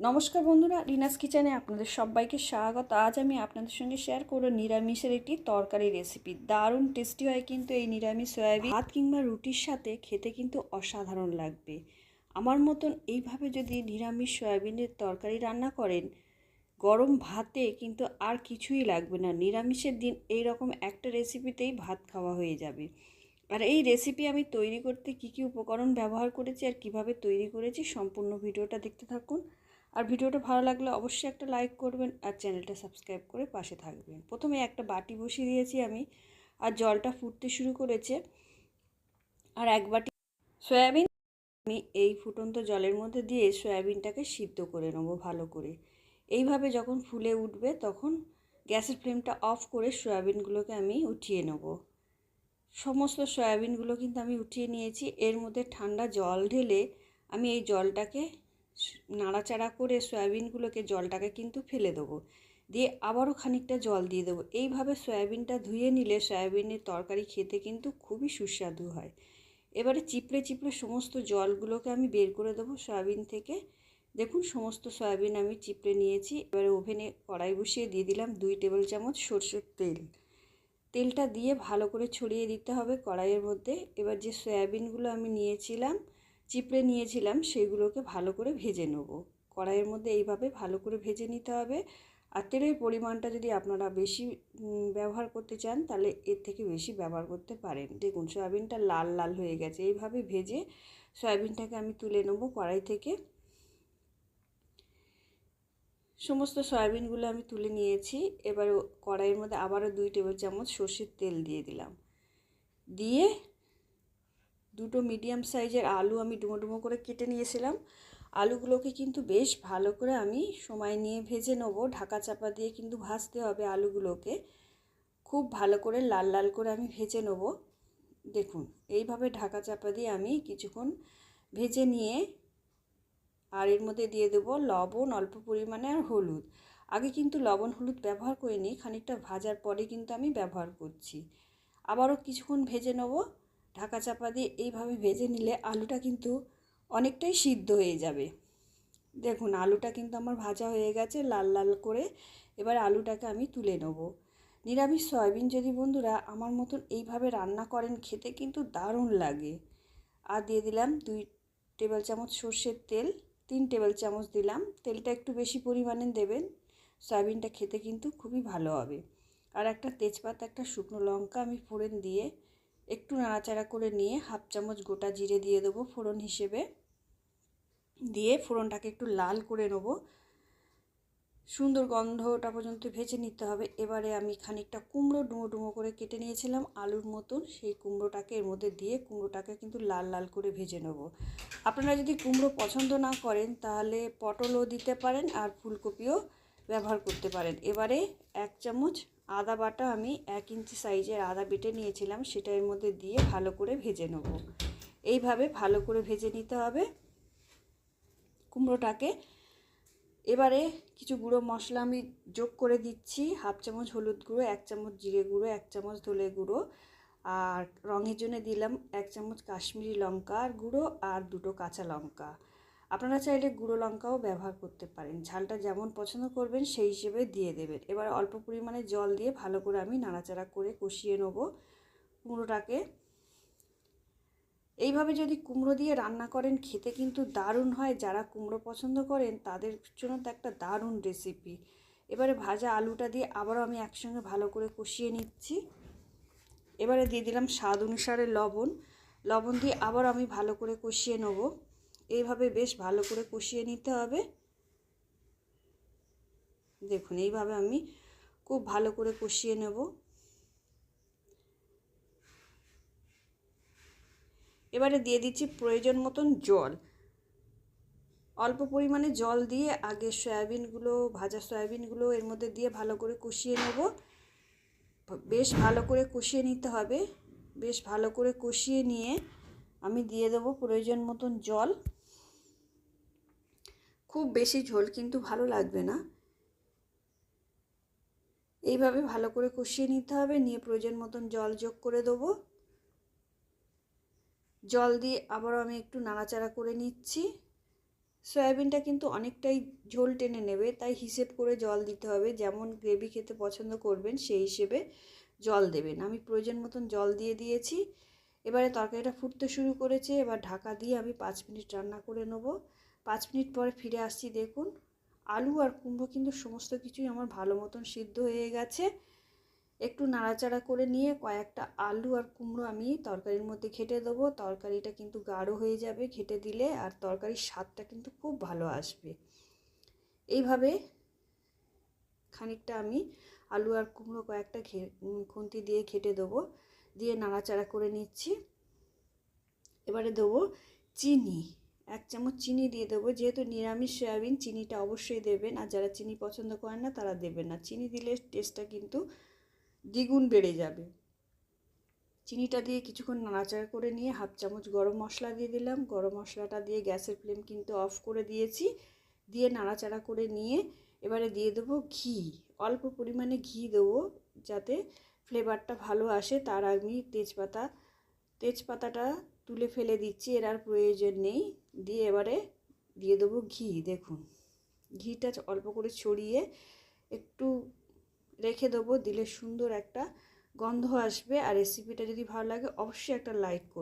নমস্কার বন্ধুরা, রিনাস কিচেনে আপনাদের সবাইকে স্বাগত। আজ আমি আপনাদের সঙ্গে শেয়ার করব নিরামিষের একটি তরকারি রেসিপি দারুণ টেস্টি হয় কিন্তু এই নিরামিষ সয়াবিন ভাত কিংবা রুটির সাথে খেতে কিন্তু অসাধারণ লাগবে। আমার মতন এইভাবে যদি নিরামিষ সয়াবিনের তরকারি রান্না করেন, গরম ভাতে কিন্তু আর কিছুই লাগবে না। নিরামিষের দিন এই রকম একটা রেসিপিতেই ভাত খাওয়া হয়ে যাবে। আর এই রেসিপি আমি তৈরি করতে কী কী উপকরণ ব্যবহার করেছি আর কীভাবে তৈরি করেছি সম্পূর্ণ ভিডিওটা দেখতে থাকুন। আর ভিডিওটা ভালো লাগলে অবশ্যই একটা লাইক করবেন আর চ্যানেলটা সাবস্ক্রাইব করে পাশে থাকবেন। প্রথমে একটা বাটি বসিয়ে দিয়েছি আমি আর জলটা ফুটতে শুরু করেছে। আর এক বাটি সয়াবিন আমি এই ফুটন্ত জলের মধ্যে দিয়ে সয়াবিনটাকে সিদ্ধ করে নেব ভালো করে। এইভাবে যখন ফুলে উঠবে তখন গ্যাসের ফ্লেমটা অফ করে সয়াবিনগুলোকে আমি উঠিয়ে নেব। সমস্ত সয়াবিনগুলো কিন্তু আমি উঠিয়ে নিয়েছি। এর মধ্যে ঠান্ডা জল ঢেলে আমি এই জলটাকে নাড়াচাড়া করে সয়াবিনগুলোকে জলটাকে কিন্তু ফেলে দেবো। দিয়ে আবারও খানিকটা জল দিয়ে দেবো। এইভাবে সয়াবিনটা ধুয়ে নিলে সয়াবিনের তরকারি খেতে কিন্তু খুবই সুস্বাদু হয়। এবারে চিপড়ে চিপড়ে সমস্ত জলগুলোকে আমি বের করে দেবো সয়াবিন থেকে। দেখুন, সমস্ত সয়াবিন আমি চিপড়ে নিয়েছি। এবারে ওভেনে কড়াই বসিয়ে দিয়ে দিলাম দুই টেবিল চামচ সরষের তেল। তেলটা দিয়ে ভালো করে ছড়িয়ে দিতে হবে কড়াইয়ের মধ্যে। এবার যে সয়াবিনগুলো আমি নিয়েছিলাম চিপড়ে নিয়েছিলাম, সেগুলোকে ভালো করে ভেজে নেব। কড়াইয়ের মধ্যে এইভাবে ভালো করে ভেজে নিতে হবে। আর তেলের পরিমাণটা যদি আপনারা বেশি ব্যবহার করতে চান, তাহলে এর থেকে বেশি ব্যবহার করতে পারেন। দেখুন, সয়াবিনটা লাল লাল হয়ে গেছে। এইভাবে ভেজে সয়াবিনটাকে আমি তুলে নেব কড়াই থেকে। সমস্ত সয়াবিনগুলো আমি তুলে নিয়েছি। এবার কড়াইয়ের মধ্যে আবারও দুই টেবিল চামচ সর্ষের তেল দিয়ে দিলাম। দিয়ে দুটো মিডিয়াম সাইজের আলু আমি ডুমো ডুমো করে কেটে নিয়েছিলাম। আলুগুলোকে কিন্তু বেশ ভালো করে আমি সময় নিয়ে ভেজে নেব। ঢাকা চাপা দিয়ে কিন্তু ভাজতে হবে আলুগুলোকে। খুব ভালো করে লাল লাল করে আমি ভেজে নেব। দেখুন, এইভাবে ঢাকা চাপা দিয়ে আমি কিছুক্ষণ ভেজে নিয়ে আর এর মধ্যে দিয়ে দেবো লবণ, অল্প পরিমাণে আর হলুদ। আগে কিন্তু লবণ, হলুদ ব্যবহার করিনি, খানিকটা ভাজার পরে কিন্তু আমি ব্যবহার করছি। আবারও কিছুক্ষণ ভেজে নেব। ঢাকা চাপা দিয়ে এইভাবে ভেজে নিলে আলুটা কিন্তু অনেকটাই সিদ্ধ হয়ে যাবে। দেখুন, আলুটা কিন্তু আমার ভাজা হয়ে গেছে লাল লাল করে। এবার আলুটাকে আমি তুলে নেব। নিরামিষ সয়াবিন যদি বন্ধুরা আমার মতন এইভাবে রান্না করেন, খেতে কিন্তু দারুণ লাগে। আর দিয়ে দিলাম দুই টেবিল চামচ সর্ষের তেল, তিন টেবিল চামচ দিলাম। তেলটা একটু বেশি পরিমাণে দেবেন, সয়াবিনটা খেতে কিন্তু খুবই ভালো হবে। আর একটা তেজপাতা, একটা শুকনো লঙ্কা আমি ফোড়ন দিয়ে একটু নাড়াচাড়া করে নিয়ে হাফ চামচ গোটা জিরে দিয়ে দেবো ফোড়ন হিসেবে। দিয়ে ফোড়নটাকে একটু লাল করে নেব। সুন্দর গন্ধটা পর্যন্ত ভেজে নিতে হবে। এবারে আমি খানিকটা কুমড়ো ডুমো ডুমো করে কেটে নিয়েছিলাম আলুর মতন। সেই কুমড়োটাকে এর মধ্যে দিয়ে কুমড়োটাকে কিন্তু লাল লাল করে ভেজে নেব। আপনারা যদি কুমড়ো পছন্দ না করেন, তাহলে পটলও দিতে পারেন আর ফুলকপিও ব্যবহার করতে পারেন। এবারে এক চামচ আদা বাটা আমি এক ইঞ্চি সাইজের আদা বেটে নিয়েছিলাম, সেটা এর মধ্যে দিয়ে ভালো করে ভেজে নেব। এইভাবে ভালো করে ভেজে নিতে হবে কুমড়োটাকে। এবারে কিছু গুঁড়ো মশলা আমি যোগ করে দিচ্ছি, হাফ চামচ হলুদ গুঁড়ো, এক চামচ জিরে গুঁড়ো, এক চামচ ধলে গুঁড়ো, আর রঙের জন্য দিলাম এক চামচ কাশ্মীরি লঙ্কার গুঁড়ো আর দুটো কাঁচা লঙ্কা। আপনারা চাইলে গুঁড়ো লঙ্কাও ব্যবহার করতে পারেন। ঝালটা যেমন পছন্দ করবেন সেই হিসেবে দিয়ে দেবেন। এবার অল্প পরিমাণে জল দিয়ে ভালো করে আমি নাড়াচাড়া করে কষিয়ে নেব কুমড়োটাকে এইভাবে যদি কুমড়ো দিয়ে রান্না করেন, খেতে কিন্তু দারুণ হয়। যারা কুমড়ো পছন্দ করেন, তাদের জন্য তো একটা দারুণ রেসিপি এবারে ভাজা আলুটা দিয়ে আবারও আমি একসঙ্গে ভালো করে কষিয়ে নিচ্ছি। এবারে দিয়ে দিলাম স্বাদ অনুসারে লবণ। লবণ দিয়ে আবার আমি ভালো করে কষিয়ে নেব। এইভাবে বেশ ভালো করে কষিয়ে নিতে হবে। দেখুন, এইভাবে আমি খুব ভালো করে কষিয়ে নেব। এবারে দিয়ে দিচ্ছি প্রয়োজন মতন জল। অল্প পরিমাণে জল দিয়ে আগে সয়াবিনগুলো, ভাজা সয়াবিনগুলো এর মধ্যে দিয়ে ভালো করে কষিয়ে নেব। বেশ ভালো করে কষিয়ে নিতে হবে। বেশ ভালো করে কষিয়ে নিয়ে আমি দিয়ে দেবো প্রয়োজন মতন জল। খুব বেশি ঝোল কিন্তু ভালো লাগবে না। এইভাবে ভালো করে কষিয়ে নিতে হবে, নিয়ে প্রয়োজন মতন জল যোগ করে দেবো। জল দিয়ে আবারও আমি একটু নাড়াচাড়া করে নিচ্ছি। সয়াবিনটা কিন্তু অনেকটাই ঝোল টেনে নেবে, তাই হিসেব করে জল দিতে হবে। যেমন গ্রেভি খেতে পছন্দ করবেন, সেই হিসেবে জল দেবেন। আমি প্রয়োজন মতন জল দিয়ে দিয়েছি। এবারে তরকারিটা ফুটতে শুরু করেছে, এবার ঢাকা দিয়ে আমি পাঁচ মিনিট রান্না করে নেব। পাঁচ মিনিট পরে ফিরে আসছি, দেখুন। আলু আর কুমড়ো কিন্তু সমস্ত কিছুই আমার ভালো মতন সিদ্ধ হয়ে গেছে। একটু নাড়াচাড়া করে নিয়ে কয়েকটা আলু আর কুমড়ো আমি তরকারির মধ্যে ঘেটে দেবো। তরকারিটা কিন্তু গাঢ় হয়ে যাবে ঘেটে দিলে, আর তরকারির স্বাদটা কিন্তু খুব ভালো আসবে। এইভাবে খানিকটা আমি আলু আর কুমড়ো কয়েকটা খুন্তি দিয়ে ঘেটে দেবো। দিয়ে নাড়াচাড়া করে নিচ্ছি। এবারে দেবো চিনি। এক চামচ চিনি দিয়ে দেবো। যেহেতু নিরামিষ সয়াবিন, চিনিটা অবশ্যই দেবেন। আর যারা চিনি পছন্দ করেন না, তারা দেবেন না। চিনি দিলে টেস্টটা কিন্তু দ্বিগুণ বেড়ে যাবে। চিনিটা দিয়ে কিছুক্ষণ নাড়াচাড়া করে নিয়ে হাফ চামচ গরম মশলা দিয়ে দিলাম। গরম মশলাটা দিয়ে গ্যাসের ফ্লেম কিন্তু অফ করে দিয়েছি। দিয়ে নাড়াচাড়া করে নিয়ে এবারে দিয়ে দেবো ঘি। অল্প পরিমাণে ঘি দেবো যাতে ফ্লেভারটা ভালো আসে। তার আমি তেজপাতা, তেজপাতাটা তুলে ফেলে দিচ্ছি, এর আর প্রয়োজন নেই। দিয়ে এবারে দিয়ে দেবো ঘি, দেখুন। ঘিটা অল্প করে ছড়িয়ে একটু রেখে দেবো, দিলে সুন্দর একটা গন্ধ আসবে। আর রেসিপিটা যদি ভালো লাগে, অবশ্যই একটা লাইক করবে